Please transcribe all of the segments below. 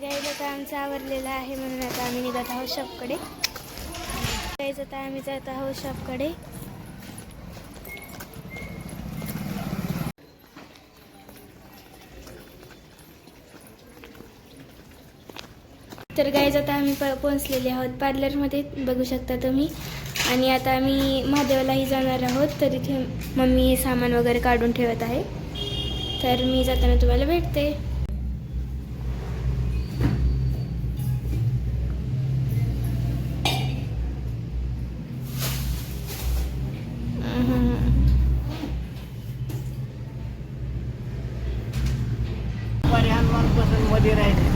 गाईला तर आमचं आवरलेलं आहे म्हणून आता आम्ही निघत आहोत शॉपकडे. गाईचं तर आम्ही जात आहोत शॉपकडे. तर गाईज आता आम्ही प पोहोचलेले आहोत पार्लरमध्ये बघू शकता तुम्ही. आणि आता आम्ही महादेवालाही जाणार आहोत तर इथे मम्मी सामान वगैरे काढून ठेवत आहे. तर मी जाताना तुम्हाला भेटते मध्ये राहिले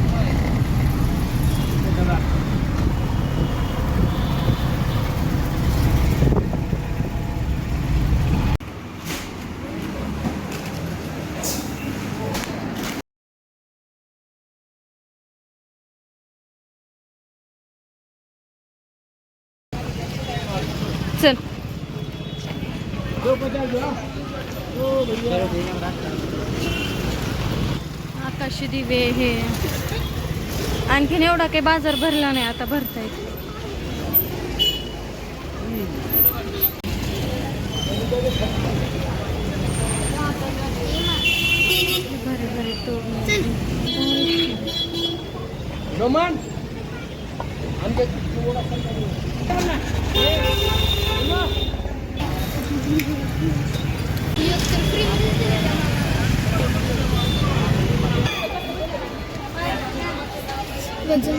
चल आकाशी दिवे हे. आणखीन एवढा काही बाजार भरला नाही आता भरतायत. भरे भरे तोडणे 认真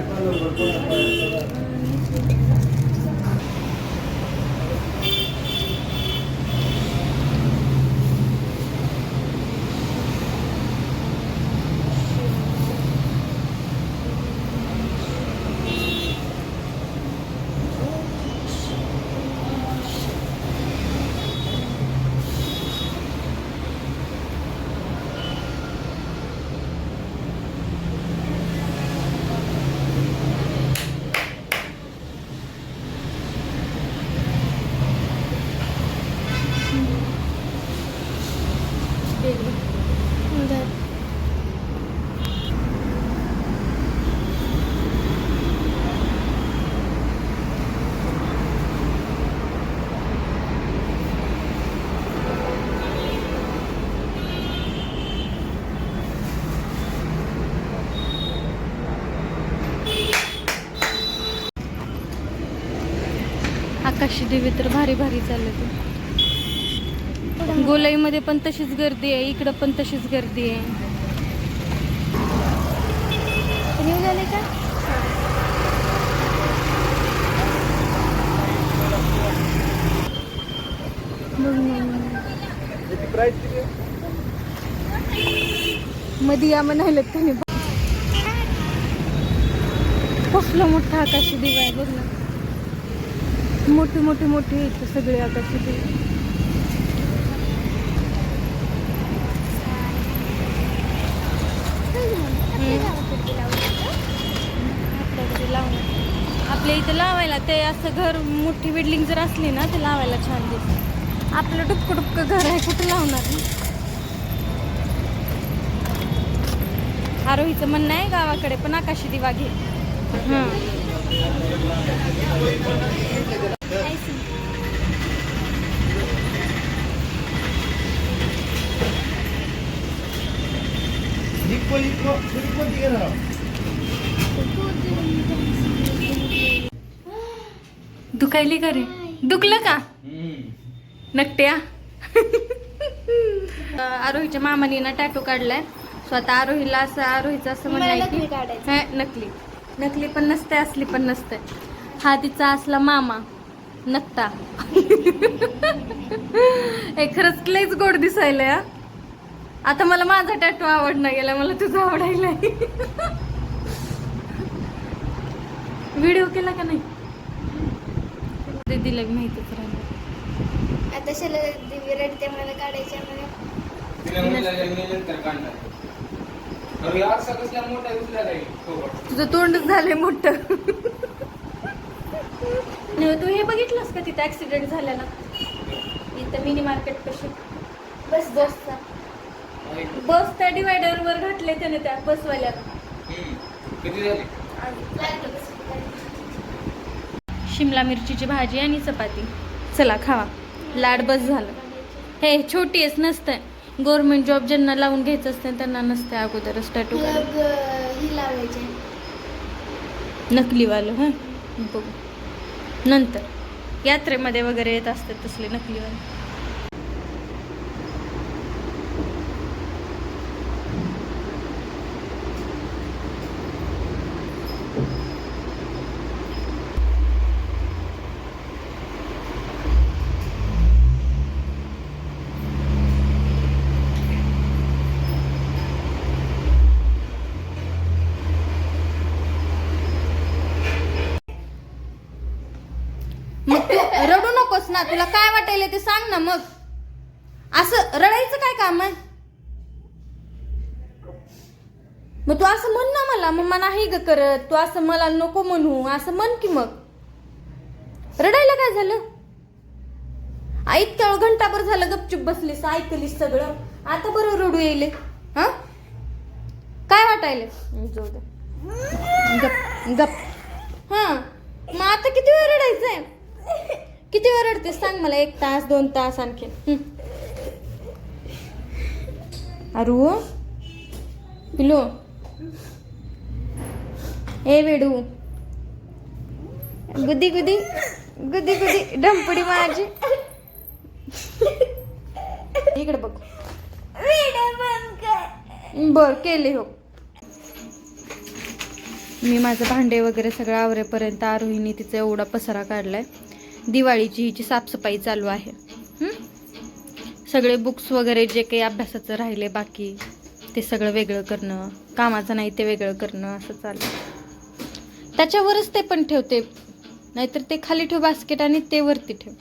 来。आकाशी दिवे तर भारी भारी चालले गोलाईमध्ये पण तशीच गर्दी आहे इकडं पण तशीच गर्दी आहे. झाले का? मधी मध्ये या म्हणायला त्याने. कसलं मोठा आकाशी दिवा आहे बघ ना. मोठे मोठे मोठे आहेत सगळे आपल्याकडे लावणं आपल्या इथं लावायला ते असं घर मोठी बिल्डिंग जर असली ना ते लावायला छान दिसत. आपलं डुपकं डुपकं घर आहे कुठं लावणार? ना आरोहीचं म्हणणं आहे गावाकडे पण आकाशी दिवा घे. हां. दिए ना दुखायली का रे दुखलं का? नकट्या. आरोहीच्या मामाने ना टॅटू काढलाय. सो आता आरोहीला असं आरोहीचं असं नकली की. हे, नकली. नकली पण नसते असली पण नसते. हा तिचा असला मामा. नकटा हे खरंच लईच गोड दिसायला आता मला माझा टॅटू आवडणार गेला मला तुझा आवडायला व्हिडिओ केला का नाही? दिलं माहितीच राहिलं आता शरद दिवी रडते मला काढायचे मला नाही सोबत. तुझं तोंडच झालंय मोठं. नाही, तू हे बघितलंस का तिथे ऍक्सिडेंट झालेला इथं मिनी मार्केट कशी बस बसचा बस त्या डिवायडर वर घातले त्याने त्या. किती झाले? शिमला मिरचीची भाजी आणि चपाती. चला खावा. लाड बस झालं. हे छोटी आहेस नसतंय. गव्हर्नमेंट जॉब ज्यांना लावून घ्यायचं असतं त्यांना नसते अगोदरच टॅटू ही नकलीवालं हां? बघू. नंतर. यात्रेमध्ये वगैरे येत असतात तसले नकलीवाले मग तू रडू नकोस ना तुला काय वाटायला ते सांग ना मग. असं रडायचं काय काम आहे? मग तू असं म्हण ना मला मग नाही ग करत. तू असं मला नको म्हणू असं म्हण की मग. रडायला काय झालं? आ, इतक्या वेळ घंटाभर झालं गपचूप बसलीस ऐकलीस सगळं. आता बरं रडू येईल हा? काय वाटायला जाऊ गप गप. हा मग आता किती वेळ रडायचंय? किती वेळ रडते सांग मला? एक तास दोन तास आणखी अरू? पिलो? ए वेडू. गुदी गुदी. गुदी गुदी. डंपडी माझी. इकडे बघ. बर केले हो. मी माझं भांडे वगैरे सगळं आवरेपर्यंत आरोहीने तिचा एवढा पसारा काढलाय. दिवाळीची हिची साफसफाई चालू आहे. सगळे बुक्स वगैरे जे काही अभ्यासाचं राहिले बाकी ते सगळं वेगळं करणं कामाचं नाही ते वेगळं करणं असं चालू त्याच्यावरच ते पण ठेवते. नाहीतर ते खाली ठेव बास्केट आणि ते वरती ठेव.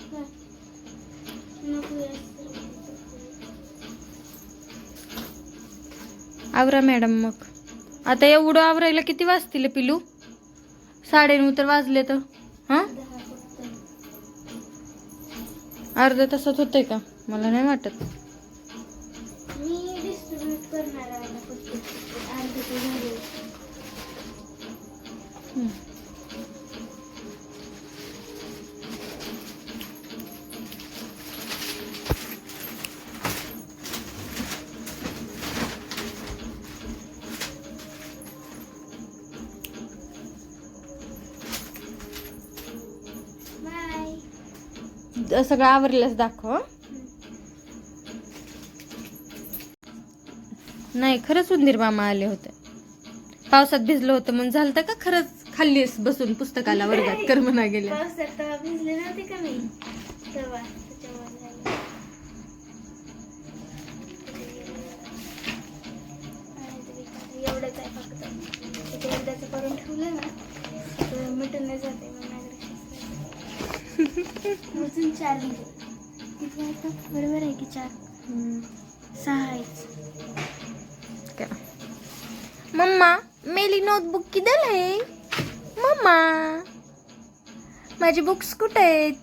आवरा मॅडम मग. आता एवढं आवरायला किती वाजतील पिलू? साडेनऊ तर वाजले तर. हां? अर्ध्या तासात होतंय का? मला नाही वाटत. करणार सगळं आवरलंच दाखव. नाही खरंच उंदीर मामा आले होते. पावसात भिजलं होतं म्हणून झालं का खरंच खाल्लीस बसून पुस्तकाला वर्गात कर म्हणा गेले तेव्हा भिजले एवढंच आहे फक्त. ते करून ठेवलं ना तर मिटून नाही जाते अजून चार किती आहेत गं? बरोबर आहे की चार? सहा आहेत. मम्मा मेली नोटबुक किधर आहे? मम्मा माझी बुक्स कुठे आहेत?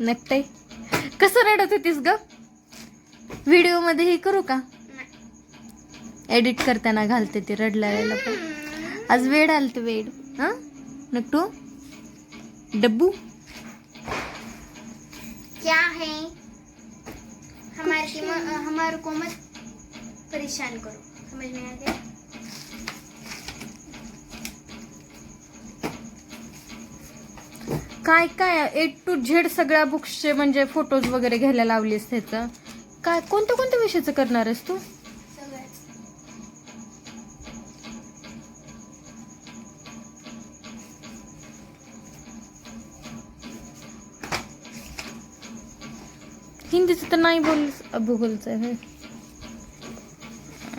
नकटे कसं रडत होतीस ग? व्हिडिओमध्ये हे करू का? एडिट करताना घालते ते रडलेलं पण. आज वेड आलत वेड हा? नकटू डब्बू? क्या है? हमारे हमारे को मत परेशान करो। समझ में आ गया? काय काय? ए टू झेड सगळ्या बुक्सचे म्हणजे फोटोज वगैरे घ्यायला लावलीस त्याचं. काय कोणत्या कोणत्या विषयाचं करणार आहेस तू? हिंदीचं तर नाही बोल भूगोलचं आहे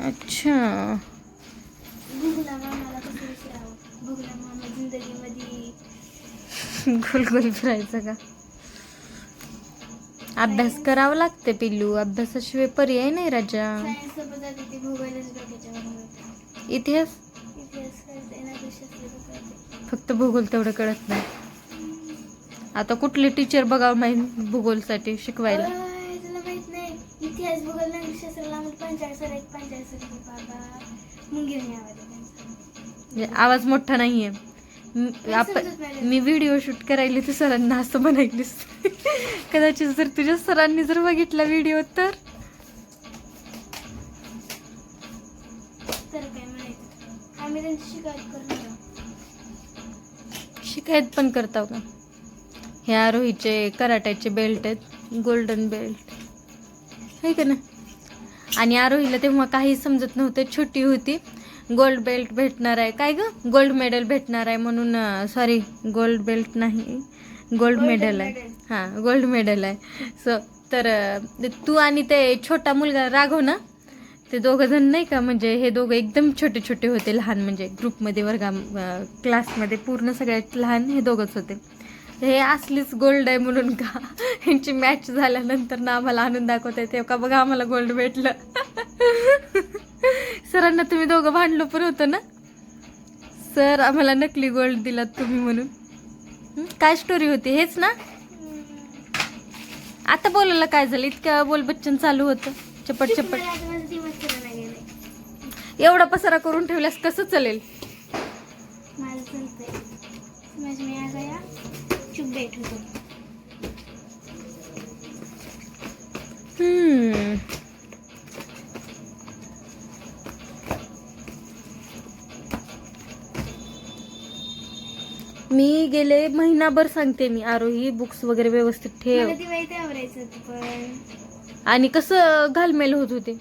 अच्छा. गोल गोल फिरायचं का? अभ्यास करावा लागते पिल्लू. अभ्यासाशिवाय पर्याय नाही राजा. इतिहास? फक्त भूगोल तेवढं कळत नाही. आता कुठले टीचर बघावं माहीत भूगोलसाठी शिकवायला? एक बाबा आवाज म्हणजे आवाज मोठा नाहीये. नाही मी व्हिडिओ शूट करायली तर सरांना असं म्हणायलीस. कदाचित जर तुझ्या सरांनी जर बघितला व्हिडिओ तर? शिकायत पण करताव का? ह्या आरोहीचे कराट्याचे बेल्ट आहेत गोल्डन बेल्ट आहे का ना आणि आरोहीला तेव्हा काही समजत नव्हतं. छोटी होती. गोल्ड बेल्ट भेटणार आहे. काय ग? गोल्ड मेडल भेटणार आहे म्हणून सॉरी गोल्ड बेल्ट नाही. गोल्ड मेडल आहे. हां गोल्ड मेडल आहे. सो तर तू आणि ते छोटा मुलगा राघव ना? ते दोघं जण नाही का? म्हणजे हे दोघं एकदम छोटे छोटे होते लहान. म्हणजे ग्रुपमध्ये वर्गा क्लासमध्ये पूर्ण सगळ्यात लहान हे दोघंच होते. हे असलीच गोल्ड आहे म्हणून का? यांची मॅच झाल्यानंतर ना आम्हाला आणून दाखवता येते. का बघा आम्हाला गोल्ड भेटलं. सरांना तुम्ही दोघं भांडलो पण होतं ना? सर आम्हाला नकली गोल्ड दिलात तुम्ही म्हणून? काय स्टोरी होती? हेच ना? आता बोलायला काय झालं? इतक्या बोल बच्चन चालू होतं. चपट चपट. एवढा पसारा करून ठेवल्यास कसं चालेल? बैठ होतो. मी गेले महिनाभर सांगते मी. आरोही बुक्स वगैरे व्यवस्थित ठेव. मला दिवाळी ते आवरायचं होतं पण आणि कसं घालमेल होत होते.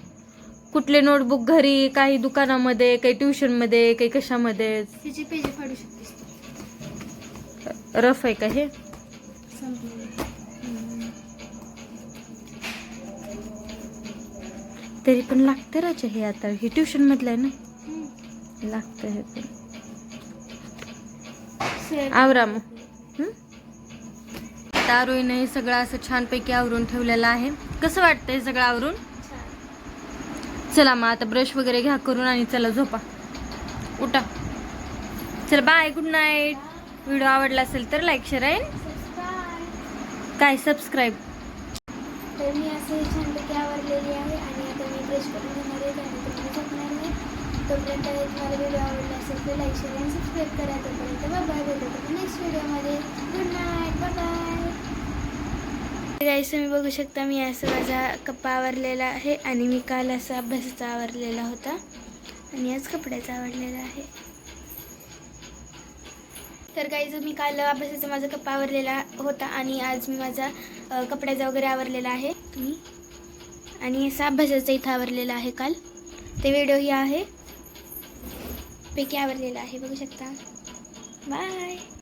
कुठले नोटबुक घरी काही दुकानामध्ये काही ट्युशनमध्ये काही कशामध्ये त्याचे पेजे फाडू शकतेस तू. रफ आहे का हे? तरी पण लागतं राजा हे आता. हे ट्युशन मधलं आहे ना. लागतं हे पण. आवरा मग हं? हे सगळं असं छानपैकी आवरून ठेवलेलं आहे. कसं वाटतं हे सगळं आवरून. चला मग आता ब्रश वगैरे घ्या करून आणि चला झोपा. उठा. चल बाय गुड नाईट व्हिडिओ आवडला असेल तर लाईक शेअर आहे. काय सबस्क्राईब तर मी असं छानपैकी आहे आणि आता मी ब्रश करून घेणार आहे त्यानंतर मी झोपणार नाही. तोपर्यंत तुम्हाला व्हिडिओ आवडला असेल तर लाईक शेअर आणि सबस्क्राईब करा. तोपर्यंत बाय भेटतो नेक्स्ट व्हिडिओमध्ये गुड नाईट बाय गाईस तुम्ही बघू शकता मी असं माझा कप्पा आवरलेला आहे आणि मी काल असा अभ्यासाचा आवरलेला होता. आणि आज कपड्याचा आवडलेला आहे. तर काही मी काल अभ्यासाचा माझा कप्पा आवरलेला होता आणि आज मी माझा कपड्याचा वगैरे आवरलेला आहे. तुम्ही? आणि असा अभ्यासाचा इथं आवरलेला आहे काल. ते व्हिडिओही आहे. पैकी आवरलेला आहे बघू शकता. बाय